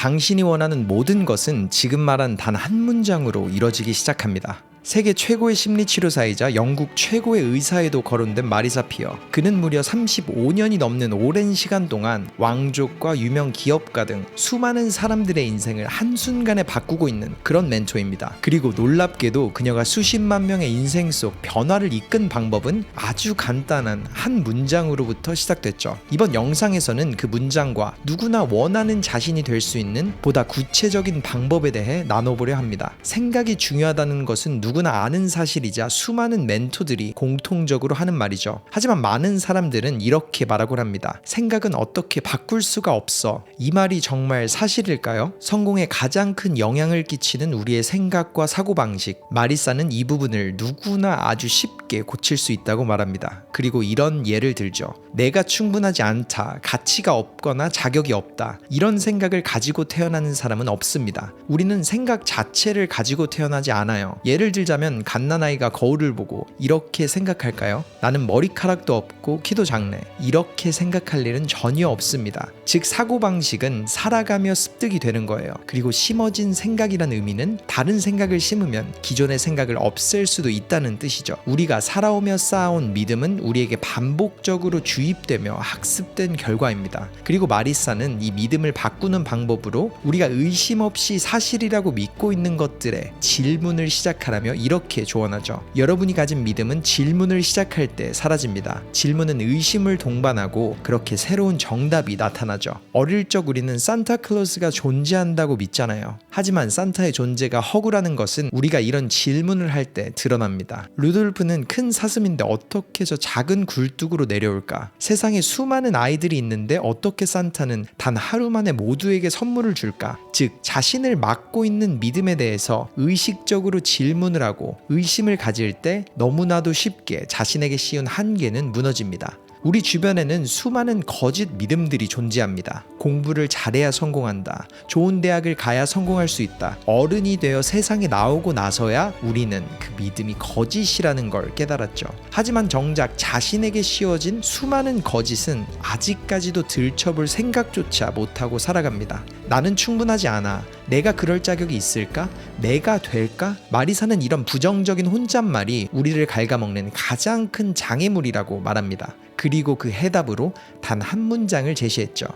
당신이 원하는 모든 것은 지금 말한 단 한 문장으로 이뤄지기 시작합니다. 세계 최고의 심리치료사이자 영국 최고의 의사에도 거론된 마리사 피어. 그는 무려 35년이 넘는 오랜 시간 동안 왕족과 유명 기업가 등 수많은 사람들의 인생을 한순간에 바꾸고 있는 그런 멘토입니다. 그리고 놀랍게도 그녀가 수십만 명의 인생 속 변화를 이끈 방법은 아주 간단한 한 문장으로부터 시작됐죠. 이번 영상에서는 그 문장과 누구나 원하는 자신이 될 수 있는 보다 구체적인 방법에 대해 나눠보려 합니다. 생각이 중요하다는 것은 누 구나 아는 사실이자 수많은 멘토들이 공통적으로 하는 말이죠. 하지만 많은 사람들은 이렇게 말하곤 합니다. 생각은 어떻게 바꿀 수가 없어. 이 말이 정말 사실일까요? 성공에 가장 큰 영향을 끼치는 우리의 생각과 사고방식. 마리사는 이 부분을 누구나 아주 쉽게 고칠 수 있다고 말합니다. 그리고 이런 예를 들죠. 내가 충분하지 않다, 가치가 없거나 자격이 없다. 이런 생각을 가지고 태어나는 사람은 없습니다. 우리는 생각 자체를 가지고 태어나지 않아요. 예를 들자면 갓난아이가 거울을 보고 이렇게 생각할까요? 나는 머리카락도 없고 키도 작네. 이렇게 생각할 일은 전혀 없습니다. 즉 사고방식은 살아가며 습득이 되는 거예요. 그리고 심어진 생각이란 의미는 다른 생각을 심으면 기존의 생각을 없앨 수도 있다는 뜻이죠. 우리가 살아오며 쌓아온 믿음은 우리에게 반복적으로 주입되며 학습된 결과입니다. 그리고 마리사는 이 믿음을 바꾸는 방법으로 우리가 의심 없이 사실이라고 믿고 있는 것들에 질문을 시작하라며 이렇게 조언하죠. 여러분이 가진 믿음은 질문을 시작할 때 사라집니다. 질문은 의심을 동반하고 그렇게 새로운 정답이 나타나죠. 어릴 적 우리는 산타클로스가 존재한다고 믿잖아요. 하지만 산타의 존재가 허구라는 것은 우리가 이런 질문을 할 때 드러납니다. 루돌프는 큰 사슴인데 어떻게 저 작은 굴뚝으로 내려올까? 세상에 수많은 아이들이 있는데 어떻게 산타는 단 하루 만에 모두에게 선물을 줄까? 즉, 자신을 맡고 있는 믿음에 대해서 의식적으로 질문을 하고 의심을 가질 때 너무나도 쉽게 자신에게 씌운 한계는 무너집니다. 우리 주변에는 수많은 거짓 믿음들이 존재합니다. 공부를 잘해야 성공한다. 좋은 대학을 가야 성공할 수 있다. 어른이 되어 세상에 나오고 나서야 우리는 그 믿음이 거짓이라는 걸 깨달았죠. 하지만 정작 자신에게 씌워진 수많은 거짓은 아직까지도 들춰볼 생각조차 못하고 살아갑니다. 나는 충분하지 않아. 내가 그럴 자격이 있을까? 내가 될까? 마리사는 이런 부정적인 혼잣말이 우리를 갉아먹는 가장 큰 장애물이라고 말합니다. 그리고 그 해답으로 단 한 문장을 제시했죠.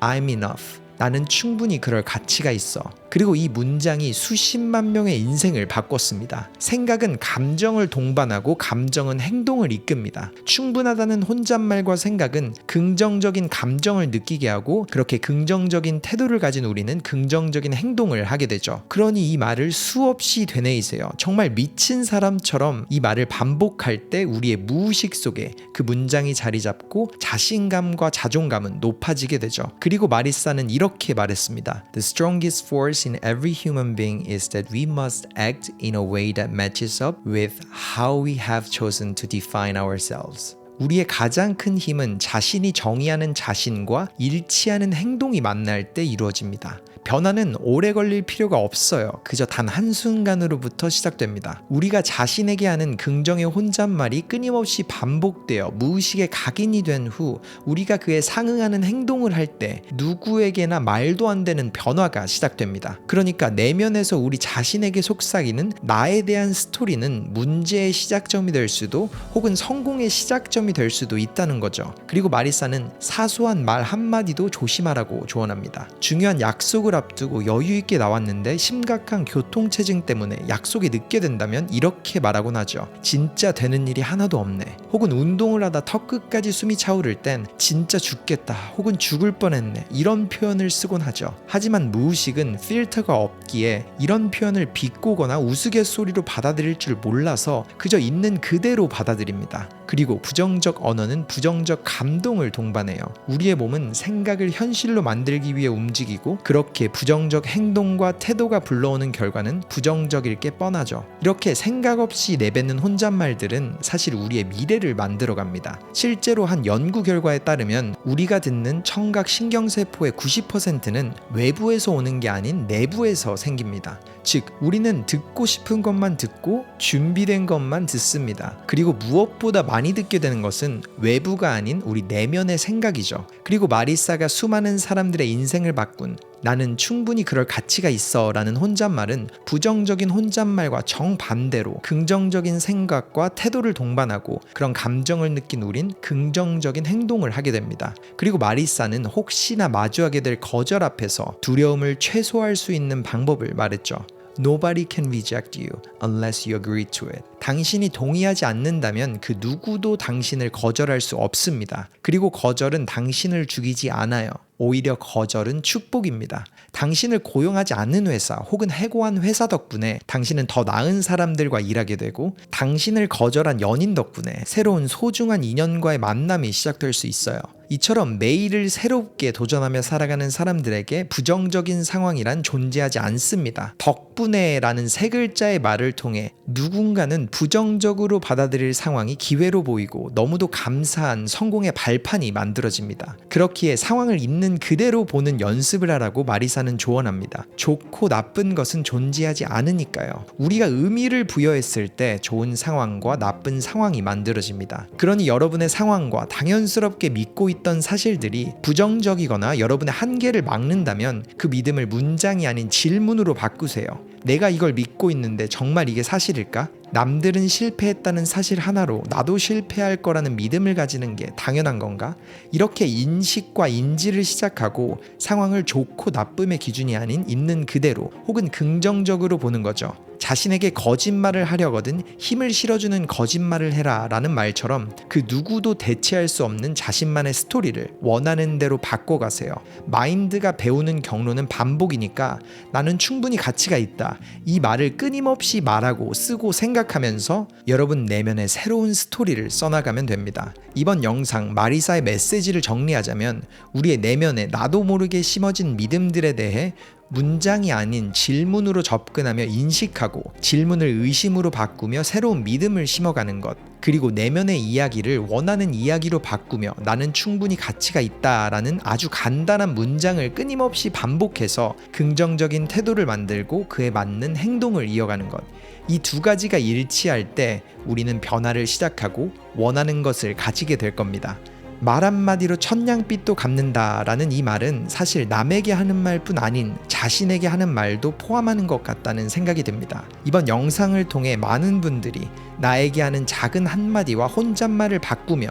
I'm enough. 나는 충분히 그럴 가치가 있어. 그리고 이 문장이 수십만 명의 인생을 바꿨습니다. 생각은 감정을 동반하고 감정은 행동을 이끕니다. 충분하다는 혼잣말과 생각은 긍정적인 감정을 느끼게 하고 그렇게 긍정적인 태도를 가진 우리는 긍정적인 행동을 하게 되죠. 그러니 이 말을 수없이 되뇌이세요. 정말 미친 사람처럼 이 말을 반복할 때 우리의 무의식 속에 그 문장이 자리 잡고 자신감과 자존감은 높아지게 되죠. 그리고 마리사는 이렇게 말했습니다. The strongest force in every human being is that we must act in a way that matches up with how we have chosen to define ourselves. 우리의 가장 큰 힘은 자신이 정의하는 자신과 일치하는 행동이 만날 때 이루어집니다. 변화는 오래 걸릴 필요가 없어요. 그저 단 한순간으로부터 시작됩니다. 우리가 자신에게 하는 긍정의 혼잣말이 끊임없이 반복되어 무의식에 각인이 된 후 우리가 그에 상응하는 행동을 할 때 누구에게나 말도 안 되는 변화가 시작됩니다. 그러니까 내면에서 우리 자신에게 속삭이는 나에 대한 스토리는 문제의 시작점이 될 수도 혹은 성공의 시작점이 될 수도 있다는 거죠. 그리고 마리사는 사소한 말 한마디도 조심하라고 조언합니다. 중요한 약속을 앞두고 여유 있게 나왔는데 심각한 교통체증 때문에 약속이 늦게 된다면 이렇게 말하곤 하죠. 진짜 되는 일이 하나도 없네. 혹은 운동을 하다 턱 끝까지 숨이 차오를 땐 진짜 죽겠다. 혹은 죽을 뻔했네. 이런 표현을 쓰곤 하죠. 하지만 무의식은 필터가 없기에 이런 표현을 비꼬거나 우스갯소리로 받아들일 줄 몰라서 그저 있는 그대로 받아들입니다. 그리고 부정적 언어는 부정적 감동을 동반해요. 우리의 몸은 생각을 현실로 만들기 위해 움직이고 그렇게 부정적 행동과 태도가 불러오는 결과는 부정적일 게 뻔하죠. 이렇게 생각 없이 내뱉는 혼잣말들은 사실 우리의 미래를 만들어 갑니다. 실제로 한 연구 결과에 따르면 우리가 듣는 청각 신경세포의 90%는 외부에서 오는 게 아닌 내부에서 생깁니다. 즉, 우리는 듣고 싶은 것만 듣고 준비된 것만 듣습니다. 그리고 무엇보다 많이 듣게 되는 것은 외부가 아닌 우리 내면의 생각이죠. 그리고 마리사가 수많은 사람들의 인생을 바꾼 나는 충분히 그럴 가치가 있어 라는 혼잣말은 부정적인 혼잣말과 정반대로 긍정적인 생각과 태도를 동반하고 그런 감정을 느낀 우린 긍정적인 행동을 하게 됩니다. 그리고 마리사는 혹시나 마주하게 될 거절 앞에서 두려움을 최소화할 수 있는 방법을 말했죠. Nobody can reject you unless you agree to it. 당신이 동의하지 않는다면 그 누구도 당신을 거절할 수 없습니다. 그리고 거절은 당신을 죽이지 않아요. 오히려 거절은 축복입니다. 당신을 고용하지 않는 회사 혹은 해고한 회사 덕분에 당신은 더 나은 사람들과 일하게 되고 당신을 거절한 연인 덕분에 새로운 소중한 인연과의 만남이 시작될 수 있어요. 이처럼 매일을 새롭게 도전하며 살아가는 사람들에게 부정적인 상황이란 존재하지 않습니다. 덕분에라는 세 글자의 말을 통해 누군가는 부정적으로 받아들일 상황이 기회로 보이고 너무도 감사한 성공의 발판이 만들어집니다. 그렇기에 상황을 있는 그대로 보는 연습을 하라고 마리사는 조언합니다. 좋고 나쁜 것은 존재하지 않으니까요. 우리가 의미를 부여했을 때 좋은 상황과 나쁜 상황이 만들어집니다. 그러니 여러분의 상황과 당연스럽게 믿고 있던 사실들이 부정적이거나 여러분의 한계를 막는다면 그 믿음을 문장이 아닌 질문으로 바꾸세요. 내가 이걸 믿고 있는데 정말 이게 사실일까? 남들은 실패했다는 사실 하나로 나도 실패할 거라는 믿음을 가지는 게 당연한 건가? 이렇게 인식과 인지를 시작하고 상황을 좋고 나쁨의 기준이 아닌 있는 그대로 혹은 긍정적으로 보는 거죠. 자신에게 거짓말을 하려거든 힘을 실어주는 거짓말을 해라 라는 말처럼 그 누구도 대체할 수 없는 자신만의 스토리를 원하는 대로 바꿔가세요. 마인드가 배우는 경로는 반복이니까 나는 충분히 가치가 있다. 이 말을 끊임없이 말하고 쓰고 생각하면서 여러분 내면의 새로운 스토리를 써나가면 됩니다. 이번 영상 마리사의 메시지를 정리하자면 우리의 내면에 나도 모르게 심어진 믿음들에 대해 문장이 아닌 질문으로 접근하며 인식하고 질문을 의심으로 바꾸며 새로운 믿음을 심어가는 것. 그리고 내면의 이야기를 원하는 이야기로 바꾸며 나는 충분히 가치가 있다라는 아주 간단한 문장을 끊임없이 반복해서 긍정적인 태도를 만들고 그에 맞는 행동을 이어가는 것. 이 두 가지가 일치할 때 우리는 변화를 시작하고 원하는 것을 가지게 될 겁니다. 말 한마디로 천냥빚도 갚는다라는 이 말은 사실 남에게 하는 말뿐 아닌 자신에게 하는 말도 포함하는 것 같다는 생각이 듭니다. 이번 영상을 통해 많은 분들이 나에게 하는 작은 한마디와 혼잣말을 바꾸며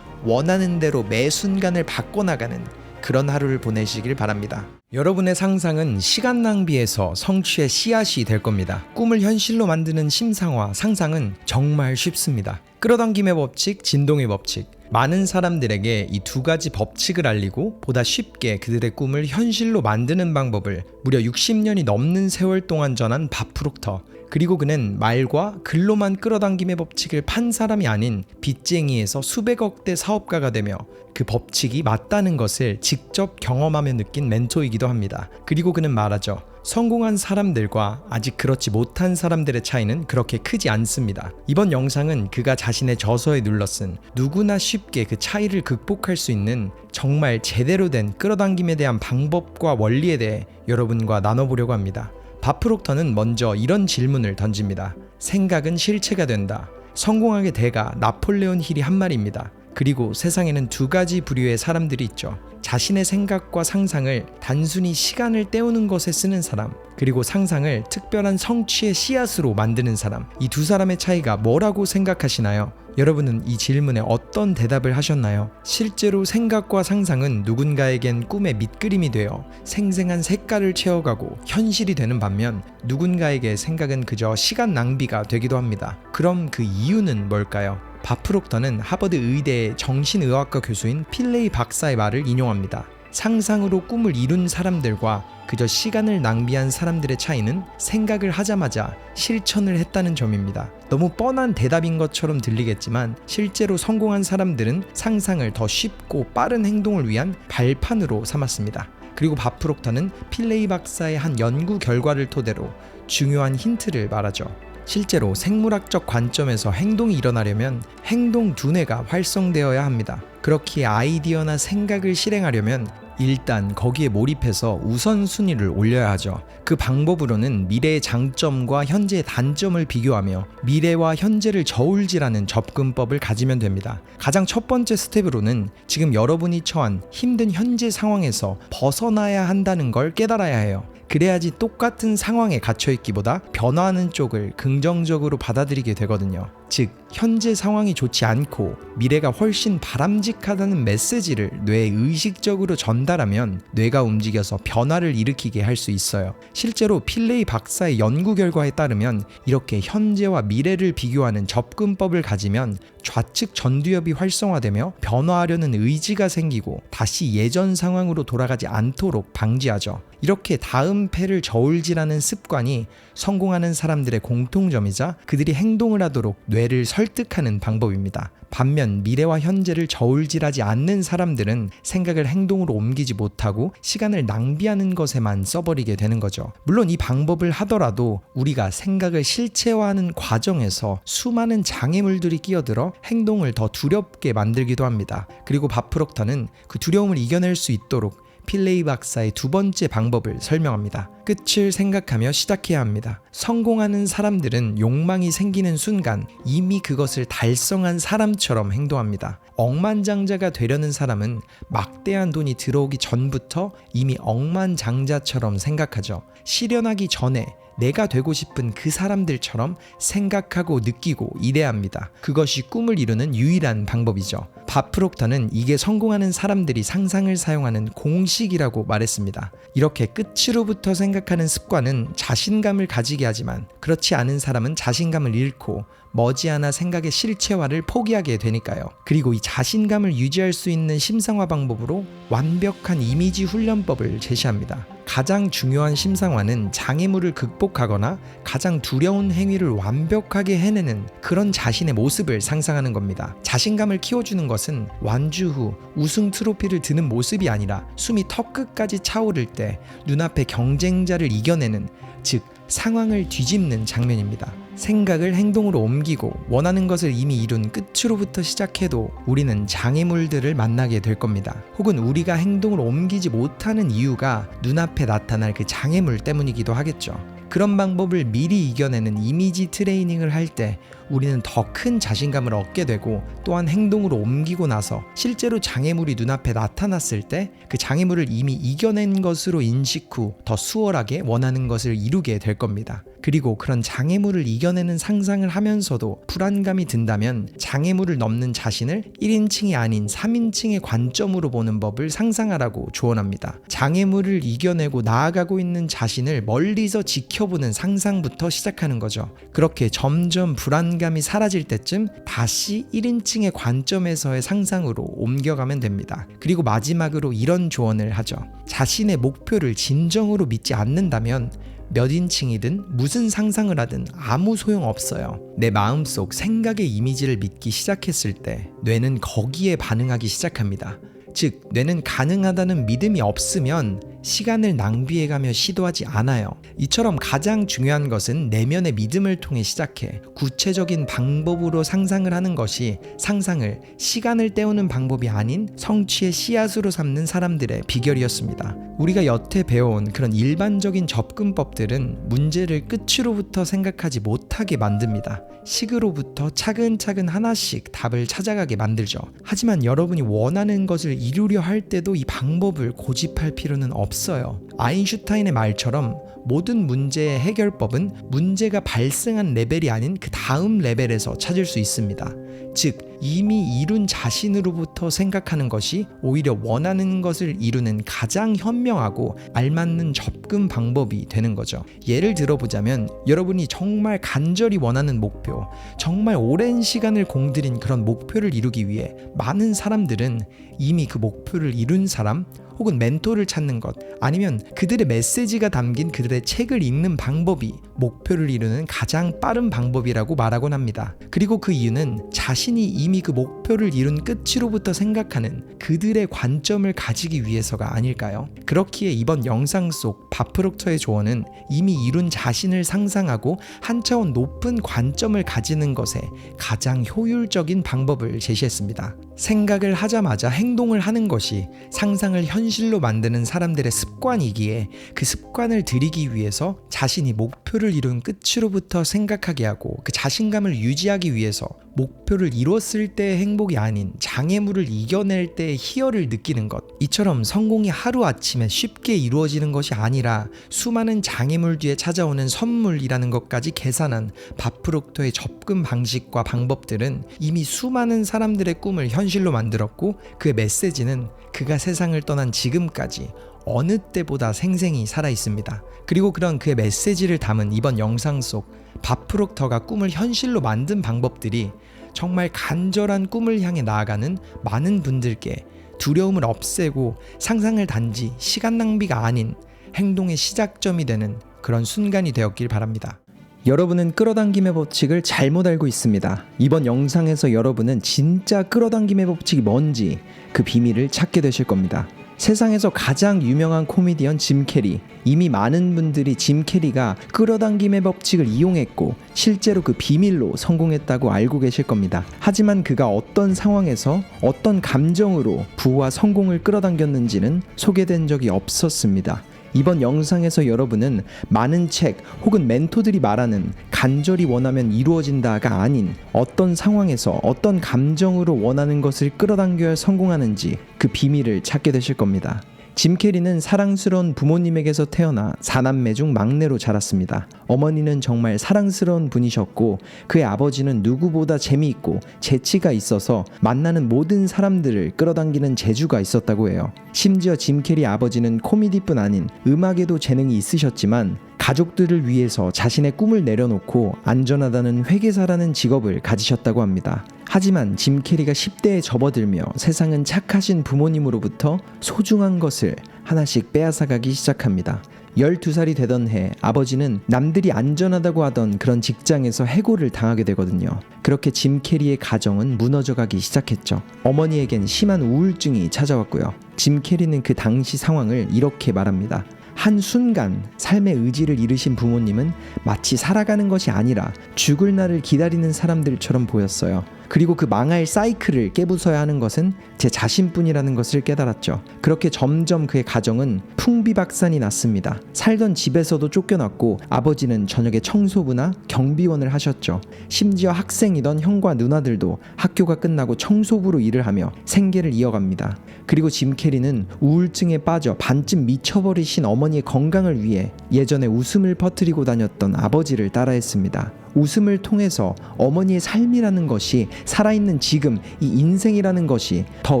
원하는 대로 매 순간을 바꿔나가는 그런 하루를 보내시길 바랍니다. 여러분의 상상은 시간 낭비에서 성취의 씨앗이 될 겁니다. 꿈을 현실로 만드는 심상화, 상상은 정말 쉽습니다. 끌어당김의 법칙, 진동의 법칙. 많은 사람들에게 이 두 가지 법칙을 알리고 보다 쉽게 그들의 꿈을 현실로 만드는 방법을 무려 60년이 넘는 세월 동안 전한 바프록터. 그리고 그는 말과 글로만 끌어당김의 법칙을 판 사람이 아닌 빚쟁이에서 수백억 대 사업가가 되며 그 법칙이 맞다는 것을 직접 경험하며 느낀 멘토이기도 합니다. 그리고 그는 말하죠. 성공한 사람들과 아직 그렇지 못한 사람들의 차이는 그렇게 크지 않습니다. 이번 영상은 그가 자신의 저서에 눌러쓴 누구나 쉽게 그 차이를 극복할 수 있는 정말 제대로 된 끌어당김에 대한 방법과 원리에 대해 여러분과 나눠보려고 합니다. 바프록터는 먼저 이런 질문을 던집니다. 생각은 실체가 된다. 성공하게 돼가 나폴레온 힐이 한 말입니다. 그리고 세상에는 두 가지 부류의 사람들이 있죠. 자신의 생각과 상상을 단순히 시간을 때우는 것에 쓰는 사람, 그리고 상상을 특별한 성취의 씨앗으로 만드는 사람. 이 두 사람의 차이가 뭐라고 생각하시나요? 여러분은 이 질문에 어떤 대답을 하셨나요? 실제로 생각과 상상은 누군가에겐 꿈의 밑그림이 되어 생생한 색깔을 채워가고 현실이 되는 반면 누군가에게 생각은 그저 시간 낭비가 되기도 합니다. 그럼 그 이유는 뭘까요? 바프록터는 하버드 의대 정신의학과 교수인 필레이 박사의 말을 인용합니다. 상상으로 꿈을 이룬 사람들과 그저 시간을 낭비한 사람들의 차이는 생각을 하자마자 실천을 했다는 점입니다. 너무 뻔한 대답인 것처럼 들리겠지만 실제로 성공한 사람들은 상상을 더 쉽고 빠른 행동을 위한 발판으로 삼았습니다. 그리고 바프록터는 필레이 박사의 한 연구 결과를 토대로 중요한 힌트를 말하죠. 실제로 생물학적 관점에서 행동이 일어나려면 행동 두뇌가 활성되어야 합니다. 그렇기에 아이디어나 생각을 실행하려면 일단 거기에 몰입해서 우선순위를 올려야 하죠. 그 방법으로는 미래의 장점과 현재의 단점을 비교하며 미래와 현재를 저울질하는 접근법을 가지면 됩니다. 가장 첫 번째 스텝으로는 지금 여러분이 처한 힘든 현재 상황에서 벗어나야 한다는 걸 깨달아야 해요. 그래야지 똑같은 상황에 갇혀 있기보다 변화하는 쪽을 긍정적으로 받아들이게 되거든요. 즉, 현재 상황이 좋지 않고 미래가 훨씬 바람직하다는 메시지를 뇌에 의식적으로 전달하면 뇌가 움직여서 변화를 일으키게 할 수 있어요. 실제로 필레이 박사의 연구 결과에 따르면 이렇게 현재와 미래를 비교하는 접근법을 가지면 좌측 전두엽이 활성화되며 변화하려는 의지가 생기고 다시 예전 상황으로 돌아가지 않도록 방지하죠. 이렇게 다음 패를 저울질하는 습관이 성공하는 사람들의 공통점이자 그들이 행동을 하도록 뇌를 설득하는 방법입니다. 반면 미래와 현재를 저울질하지 않는 사람들은 생각을 행동으로 옮기지 못하고 시간을 낭비하는 것에만 써버리게 되는 거죠. 물론 이 방법을 하더라도 우리가 생각을 실체화하는 과정에서 수많은 장애물들이 끼어들어 행동을 더 두렵게 만들기도 합니다. 그리고 바프록터는 그 두려움을 이겨낼 수 있도록 필레이 박사의 두 번째 방법을 설명합니다. 끝을 생각하며 시작해야 합니다. 성공하는 사람들은 욕망이 생기는 순간 이미 그것을 달성한 사람처럼 행동합니다. 억만장자가 되려는 사람은 막대한 돈이 들어오기 전부터 이미 억만장자처럼 생각하죠. 실현하기 전에 내가 되고 싶은 그 사람들처럼 생각하고 느끼고 이래야 합니다. 그것이 꿈을 이루는 유일한 방법이죠. 바프록터는 이게 성공하는 사람들이 상상을 사용하는 공식이라고 말했습니다. 이렇게 끝으로부터 생각하는 습관은 자신감을 가지게 하지만 그렇지 않은 사람은 자신감을 잃고 머지않아 생각의 실체화를 포기하게 되니까요. 그리고 이 자신감을 유지할 수 있는 심상화 방법으로 완벽한 이미지 훈련법을 제시합니다. 가장 중요한 심상화는 장애물을 극복하거나 가장 두려운 행위를 완벽하게 해내는 그런 자신의 모습을 상상하는 겁니다. 자신감을 키워주는 것은 완주 후 우승 트로피를 드는 모습이 아니라 숨이 턱끝까지 차오를 때 눈앞의 경쟁자를 이겨내는 즉 상황을 뒤집는 장면입니다. 생각을 행동으로 옮기고 원하는 것을 이미 이룬 끝으로부터 시작해도 우리는 장애물들을 만나게 될 겁니다. 혹은 우리가 행동을 옮기지 못하는 이유가 눈앞에 나타날 그 장애물 때문이기도 하겠죠. 그런 방법을 미리 이겨내는 이미지 트레이닝을 할 때 우리는 더 큰 자신감을 얻게 되고 또한 행동으로 옮기고 나서 실제로 장애물이 눈앞에 나타났을 때 그 장애물을 이미 이겨낸 것으로 인식 후 더 수월하게 원하는 것을 이루게 될 겁니다. 그리고 그런 장애물을 이겨내는 상상을 하면서도 불안감이 든다면 장애물을 넘는 자신을 1인칭이 아닌 3인칭의 관점으로 보는 법을 상상하라고 조언합니다. 장애물을 이겨내고 나아가고 있는 자신을 멀리서 지켜보는 상상부터 시작하는 거죠. 그렇게 점점 불안감 이 사라질 때쯤 다시 1인칭의 관점에서의 상상으로 옮겨가면 됩니다. 그리고 마지막으로 이런 조언을 하죠. 자신의 목표를 진정으로 믿지 않는다면 몇 인칭이든 무슨 상상을 하든 아무 소용 없어요. 내 마음속 생각의 이미지를 믿기 시작했을 때 뇌는 거기에 반응하기 시작합니다. 즉, 뇌는 가능하다는 믿음이 없으면 시간을 낭비해가며 시도하지 않아요. 이처럼 가장 중요한 것은 내면의 믿음을 통해 시작해 구체적인 방법으로 상상을 하는 것이 상상을 시간을 때우는 방법이 아닌 성취의 씨앗으로 삼는 사람들의 비결이었습니다. 우리가 여태 배워온 그런 일반적인 접근법들은 문제를 끝으로부터 생각하지 못하게 만듭니다. 식으로부터 차근차근 하나씩 답을 찾아가게 만들죠. 하지만 여러분이 원하는 것을 이루려 할 때도 이 방법을 고집할 필요는 없 어요. 아인슈타인의 말처럼 모든 문제의 해결법은 문제가 발생한 레벨이 아닌 그 다음 레벨에서 찾을 수 있습니다. 즉, 이미 이룬 자신으로부터 생각하는 것이 오히려 원하는 것을 이루는 가장 현명하고 알맞는 접근 방법이 되는 거죠. 예를 들어보자면 여러분이 정말 간절히 원하는 목표, 정말 오랜 시간을 공들인 그런 목표를 이루기 위해 많은 사람들은 이미 그 목표를 이룬 사람 혹은 멘토를 찾는 것 아니면 그들의 메시지가 담긴 그들의 책을 읽는 방법이 목표를 이루는 가장 빠른 방법이라고 말하곤 합니다. 그리고 그 이유는 자신 이 이미 그 목표를 이룬 끝으로부터 생각하는 그들의 관점을 가지기 위해서가 아닐까요? 그렇기에 이번 영상 속 바프록터의 조언은 이미 이룬 자신을 상상하고 한 차원 높은 관점을 가지는 것에 가장 효율적인 방법을 제시했습니다. 생각을 하자마자 행동을 하는 것이 상상을 현실로 만드는 사람들의 습관이기에 그 습관을 들이기 위해서 자신이 목표를 이룬 끝으로부터 생각하게 하고 그 자신감을 유지하기 위해서 목표를 이뤘을 때의 행복이 아닌 장애물을 이겨낼 때의 희열을 느끼는 것. 이처럼 성공이 하루아침에 쉽게 이루어지는 것이 아니라 수많은 장애물 뒤에 찾아오는 선물이라는 것까지 계산한 바프록토의 접근 방식과 방법들은 이미 수많은 사람들의 꿈을 현 실로 만들었고 그의 메시지는 그가 세상을 떠난 지금까지 어느 때보다 생생히 살아 있습니다. 그리고 그런 그의 메시지를 담은 이번 영상 속 바프록터가 꿈을 현실로 만든 방법들이 정말 간절한 꿈을 향해 나아가는 많은 분들께 두려움을 없애고 상상을 단지 시간 낭비가 아닌 행동의 시작점이 되는 그런 순간이 되었길 바랍니다. 여러분은 끌어당김의 법칙을 잘못 알고 있습니다. 이번 영상에서 여러분은 진짜 끌어당김의 법칙이 뭔지 그 비밀을 찾게 되실 겁니다. 세상에서 가장 유명한 코미디언 짐 캐리. 이미 많은 분들이 짐 캐리가 끌어당김의 법칙을 이용했고 실제로 그 비밀로 성공했다고 알고 계실 겁니다. 하지만 그가 어떤 상황에서 어떤 감정으로 부와 성공을 끌어당겼는지는 소개된 적이 없었습니다. 이번 영상에서 여러분은 많은 책 혹은 멘토들이 말하는 간절히 원하면 이루어진다가 아닌 어떤 상황에서 어떤 감정으로 원하는 것을 끌어당겨야 성공하는지 그 비밀을 찾게 되실 겁니다. 짐 캐리는 사랑스러운 부모님에게서 태어나 사남매 중 막내로 자랐습니다. 어머니는 정말 사랑스러운 분이셨고 그의 아버지는 누구보다 재미있고 재치가 있어서 만나는 모든 사람들을 끌어당기는 재주가 있었다고 해요. 심지어 짐 캐리 아버지는 코미디뿐 아닌 음악에도 재능이 있으셨지만 가족들을 위해서 자신의 꿈을 내려놓고 안전하다는 회계사라는 직업을 가지셨다고 합니다. 하지만 짐 캐리가 10대에 접어들며 세상은 착하신 부모님으로부터 소중한 것을 하나씩 빼앗아가기 시작합니다. 12살이 되던 해 아버지는 남들이 안전하다고 하던 그런 직장에서 해고를 당하게 되거든요. 그렇게 짐 캐리의 가정은 무너져 가기 시작했죠. 어머니에겐 심한 우울증이 찾아왔고요. 짐 캐리는 그 당시 상황을 이렇게 말합니다. 한순간 삶의 의지를 잃으신 부모님은 마치 살아가는 것이 아니라 죽을 날을 기다리는 사람들처럼 보였어요. 그리고 그 망할 사이클을 깨부숴야 하는 것은 제 자신뿐이라는 것을 깨달았죠. 그렇게 점점 그의 가정은 풍비박산이 났습니다. 살던 집에서도 쫓겨났고 아버지는 저녁에 청소부나 경비원을 하셨죠. 심지어 학생이던 형과 누나들도 학교가 끝나고 청소부로 일을 하며 생계를 이어갑니다. 그리고 짐 캐리는 우울증에 빠져 반쯤 미쳐버리신 어머니 의 건강을 위해 예전에 웃음을 퍼뜨리고 다녔던 아버지를 따라했습니다. 웃음을 통해서 어머니의 삶이라는 것이 살아있는 지금 이 인생이라는 것이 더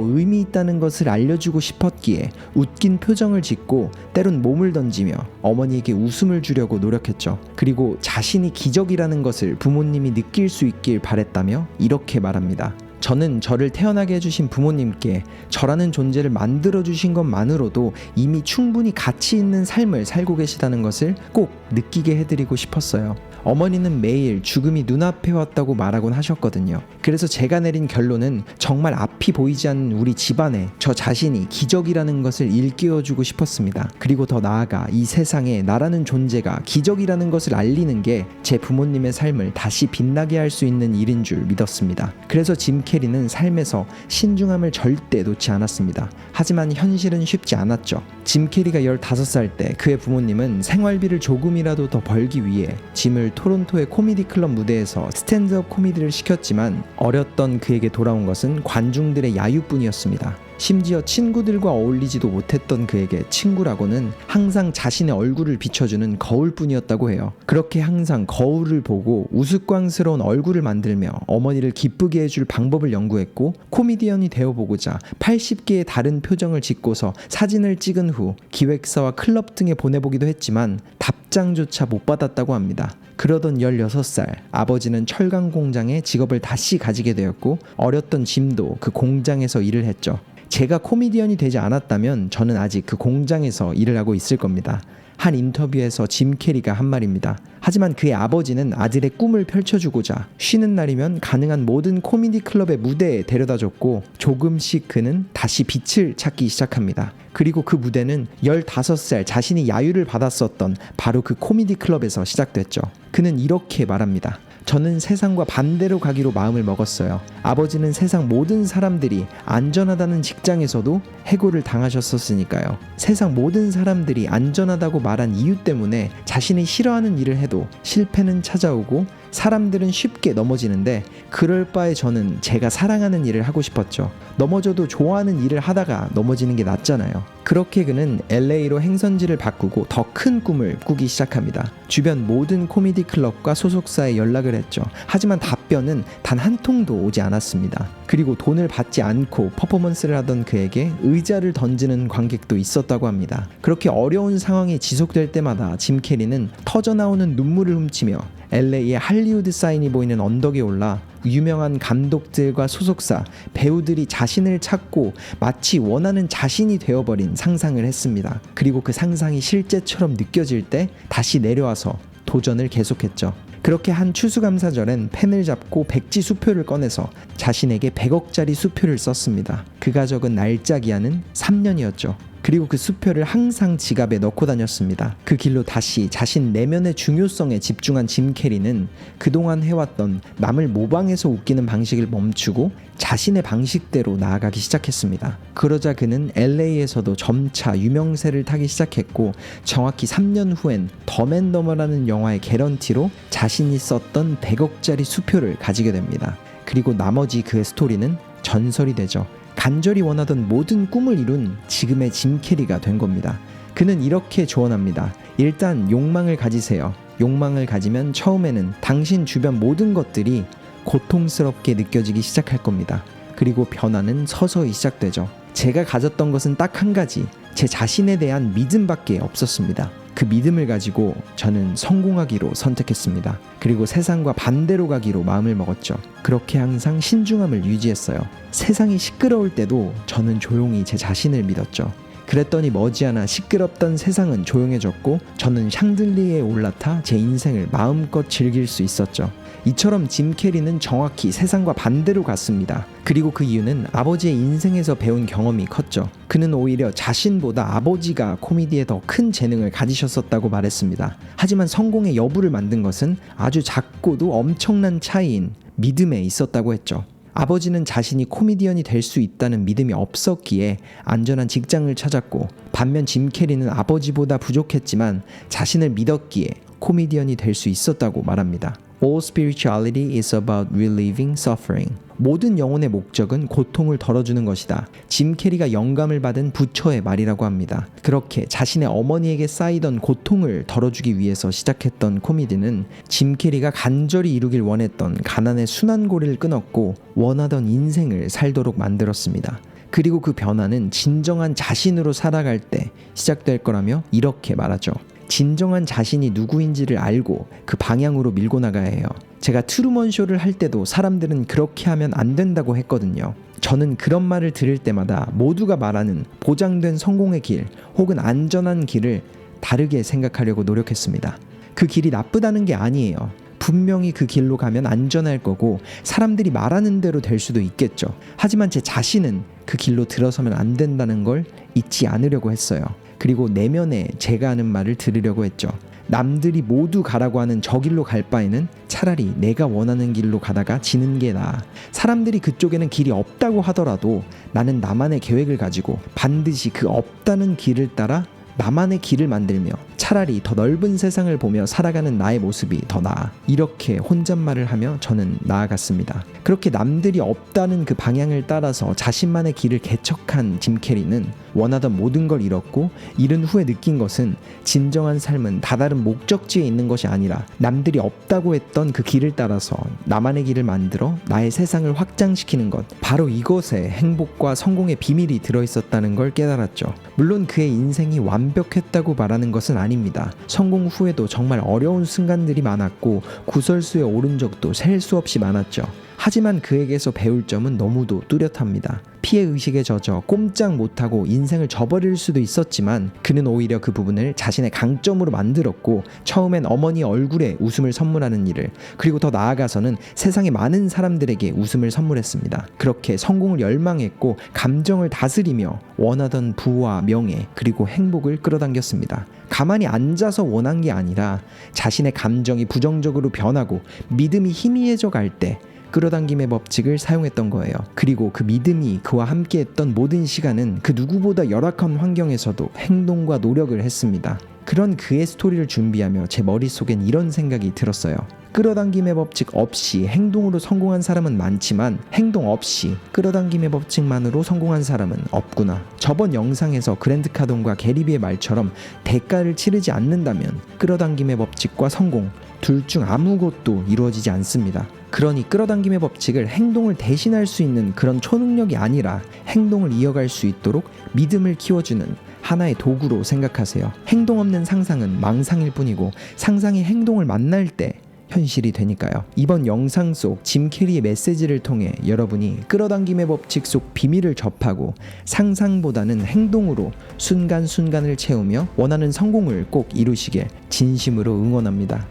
의미 있다는 것을 알려주고 싶었기에 웃긴 표정을 짓고 때론 몸을 던지며 어머니에게 웃음을 주려고 노력했죠. 그리고 자신이 기적이라는 것을 부모님이 느낄 수 있길 바랬다며 이렇게 말합니다. 저는 저를 태어나게 해주신 부모님께 저라는 존재를 만들어주신 것만으로도 이미 충분히 가치 있는 삶을 살고 계시다는 것을 꼭 느끼게 해드리고 싶었어요. 어머니는 매일 죽음이 눈앞에 왔다고 말하곤 하셨거든요. 그래서 제가 내린 결론은 정말 앞이 보이지 않는 우리 집안에 저 자신이 기적이라는 것을 일깨워주고 싶었습니다. 그리고 더 나아가 이 세상에 나라는 존재가 기적이라는 것을 알리는 게 제 부모님의 삶을 다시 빛나게 할 수 있는 일인 줄 믿었습니다. 그래서 짐 캐리는 삶에서 신중함을 절대 놓지 않았습니다. 하지만 현실은 쉽지 않았죠. 짐 캐리가 15살 때 그의 부모님은 생활비를 조금이라도 더 벌기 위해 짐을 토론토의 코미디 클럽 무대에서 스탠드업 코미디를 시켰지만 어렸던 그에게 돌아온 것은 관중들의 야유뿐이었습니다. 심지어 친구들과 어울리지도 못했던 그에게 친구라고는 항상 자신의 얼굴을 비춰주는 거울뿐이었다고 해요. 그렇게 항상 거울을 보고 우스꽝스러운 얼굴을 만들며 어머니를 기쁘게 해줄 방법을 연구했고 코미디언이 되어보고자 80개의 다른 표정을 짓고서 사진을 찍은 후 기획사와 클럽 등에 보내보기도 했지만 답장조차 못 받았다고 합니다. 그러던 16살 아버지는 철강 공장에 직업을 다시 가지게 되었고 어렸던 짐도 그 공장에서 일을 했죠. 제가 코미디언이 되지 않았다면 저는 아직 그 공장에서 일을 하고 있을 겁니다. 한 인터뷰에서 짐 캐리가 한 말입니다. 하지만 그의 아버지는 아들의 꿈을 펼쳐주고자 쉬는 날이면 가능한 모든 코미디 클럽의 무대에 데려다 줬고 조금씩 그는 다시 빛을 찾기 시작합니다. 그리고 그 무대는 15살 자신이 야유를 받았었던 바로 그 코미디 클럽에서 시작됐죠. 그는 이렇게 말합니다. 저는 세상과 반대로 가기로 마음을 먹었어요. 아버지는 세상 모든 사람들이 안전하다는 직장에서도 해고를 당하셨었으니까요. 세상 모든 사람들이 안전하다고 말한 이유 때문에 자신이 싫어하는 일을 해도 실패는 찾아오고 사람들은 쉽게 넘어지는데 그럴 바에 저는 제가 사랑하는 일을 하고 싶었죠. 넘어져도 좋아하는 일을 하다가 넘어지는 게 낫잖아요. 그렇게 그는 LA로 행선지를 바꾸고 더 큰 꿈을 꾸기 시작합니다. 주변 모든 코미디 클럽과 소속사에 연락을 했죠. 하지만 답변은 단 한 통도 오지 않았습니다. 그리고 돈을 받지 않고 퍼포먼스를 하던 그에게 의자를 던지는 관객도 있었다고 합니다. 그렇게 어려운 상황이 지속될 때마다 짐 캐리는 터져나오는 눈물을 훔치며 LA의 할리우드 사인이 보이는 언덕에 올라 유명한 감독들과 소속사, 배우들이 자신을 찾고 마치 원하는 자신이 되어버린 상상을 했습니다. 그리고 그 상상이 실제처럼 느껴질 때 다시 내려와서 도전을 계속했죠. 그렇게 한 추수감사절엔 펜을 잡고 백지 수표를 꺼내서 자신에게 100억짜리 수표를 썼습니다. 그가 적은 날짜 기한은 3년이었죠. 그리고 그 수표를 항상 지갑에 넣고 다녔습니다. 그 길로 다시 자신 내면의 중요성에 집중한 짐 캐리는 그동안 해왔던 남을 모방해서 웃기는 방식을 멈추고 자신의 방식대로 나아가기 시작했습니다. 그러자 그는 LA에서도 점차 유명세를 타기 시작했고 정확히 3년 후엔 더맨더머라는 영화의 개런티로 자신이 썼던 100억짜리 수표를 가지게 됩니다. 그리고 나머지 그의 스토리는 전설이 되죠. 간절히 원하던 모든 꿈을 이룬 지금의 짐 캐리가 된 겁니다. 그는 이렇게 조언합니다. 일단 욕망을 가지세요. 욕망을 가지면 처음에는 당신 주변 모든 것들이 고통스럽게 느껴지기 시작할 겁니다. 그리고 변화는 서서히 시작되죠. 제가 가졌던 것은 딱 한 가지, 제 자신에 대한 믿음밖에 없었습니다. 그 믿음을 가지고 저는 성공하기로 선택했습니다. 그리고 세상과 반대로 가기로 마음을 먹었죠. 그렇게 항상 신중함을 유지했어요. 세상이 시끄러울 때도 저는 조용히 제 자신을 믿었죠. 그랬더니 머지않아 시끄럽던 세상은 조용해졌고 저는 샹들리에 올라타 제 인생을 마음껏 즐길 수 있었죠. 이처럼 짐 캐리는 정확히 세상과 반대로 갔습니다. 그리고 그 이유는 아버지의 인생에서 배운 경험이 컸죠. 그는 오히려 자신보다 아버지가 코미디에 더 큰 재능을 가지셨었다고 말했습니다. 하지만 성공의 여부를 만든 것은 아주 작고도 엄청난 차이인 믿음에 있었다고 했죠. 아버지는 자신이 코미디언이 될 수 있다는 믿음이 없었기에 안전한 직장을 찾았고 반면 짐 캐리는 아버지보다 부족했지만 자신을 믿었기에 코미디언이 될 수 있었다고 말합니다. All spirituality is about relieving suffering. 모든 영혼의 목적은 고통을 덜어주는 것이다. 짐 캐리가 영감을 받은 부처의 말이라고 합니다. 그렇게 자신의 어머니에게 쌓이던 고통을 덜어주기 위해서 시작했던 코미디는 짐 캐리가 간절히 이루길 원했던 가난의 순환고리를 끊었고 원하던 인생을 살도록 만들었습니다. 그리고 그 변화는 진정한 자신으로 살아갈 때 시작될 거라며 이렇게 말하죠. 진정한 자신이 누구인지를 알고 그 방향으로 밀고 나가야 해요. 제가 트루먼 쇼를 할 때도 사람들은 그렇게 하면 안 된다고 했거든요. 저는 그런 말을 들을 때마다 모두가 말하는 보장된 성공의 길 혹은 안전한 길을 다르게 생각하려고 노력했습니다. 그 길이 나쁘다는 게 아니에요. 분명히 그 길로 가면 안전할 거고 사람들이 말하는 대로 될 수도 있겠죠. 하지만 제 자신은 그 길로 들어서면 안 된다는 걸 잊지 않으려고 했어요. 그리고 내면에 제가 하는 말을 들으려고 했죠. 남들이 모두 가라고 하는 저 길로 갈 바에는 차라리 내가 원하는 길로 가다가 지는 게 나아. 사람들이 그쪽에는 길이 없다고 하더라도 나는 나만의 계획을 가지고 반드시 그 없다는 길을 따라 나만의 길을 만들며 차라리 더 넓은 세상을 보며 살아가는 나의 모습이 더 나아. 이렇게 혼잣말을 하며 저는 나아갔습니다. 그렇게 남들이 없다는 그 방향을 따라서 자신만의 길을 개척한 짐 캐리는 원하던 모든 걸 잃었고 잃은 후에 느낀 것은 진정한 삶은 다다른 목적지에 있는 것이 아니라 남들이 없다고 했던 그 길을 따라서 나만의 길을 만들어 나의 세상을 확장시키는 것 바로 이것에 행복과 성공의 비밀이 들어 있었다는 걸 깨달았죠. 물론 그의 인생이 완벽했다고 말하는 것은 아닙니다. 아닙니다. 성공 후에도 정말 어려운 순간들이 많았고 구설수에 오른 적도 셀 수 없이 많았죠. 하지만 그에게서 배울 점은 너무도 뚜렷합니다. 피해 의식에 젖어 꼼짝 못하고 인생을 저버릴 수도 있었지만 그는 오히려 그 부분을 자신의 강점으로 만들었고 처음엔 어머니 얼굴에 웃음을 선물하는 일을 그리고 더 나아가서는 세상의 많은 사람들에게 웃음을 선물했습니다. 그렇게 성공을 열망했고 감정을 다스리며 원하던 부와 명예 그리고 행복을 끌어당겼습니다. 가만히 앉아서 원한 게 아니라 자신의 감정이 부정적으로 변하고 믿음이 희미해져 갈 때 끌어당김의 법칙을 사용했던 거예요. 그리고 그 믿음이 그와 함께했던 모든 시간은 그 누구보다 열악한 환경에서도 행동과 노력을 했습니다. 그런 그의 스토리를 준비하며 제 머릿속엔 이런 생각이 들었어요. 끌어당김의 법칙 없이 행동으로 성공한 사람은 많지만 행동 없이 끌어당김의 법칙만으로 성공한 사람은 없구나. 저번 영상에서 그랜드 카돈과 게리비의 말처럼 대가를 치르지 않는다면 끌어당김의 법칙과 성공 둘 중 아무것도 이루어지지 않습니다. 그러니 끌어당김의 법칙을 행동을 대신할 수 있는 그런 초능력이 아니라 행동을 이어갈 수 있도록 믿음을 키워주는 하나의 도구로 생각하세요. 행동 없는 상상은 망상일 뿐이고 상상이 행동을 만날 때 현실이 되니까요. 이번 영상 속 짐 캐리의 메시지를 통해 여러분이 끌어당김의 법칙 속 비밀을 접하고 상상보다는 행동으로 순간순간을 채우며 원하는 성공을 꼭 이루시길 진심으로 응원합니다.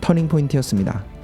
터닝 포인트였습니다.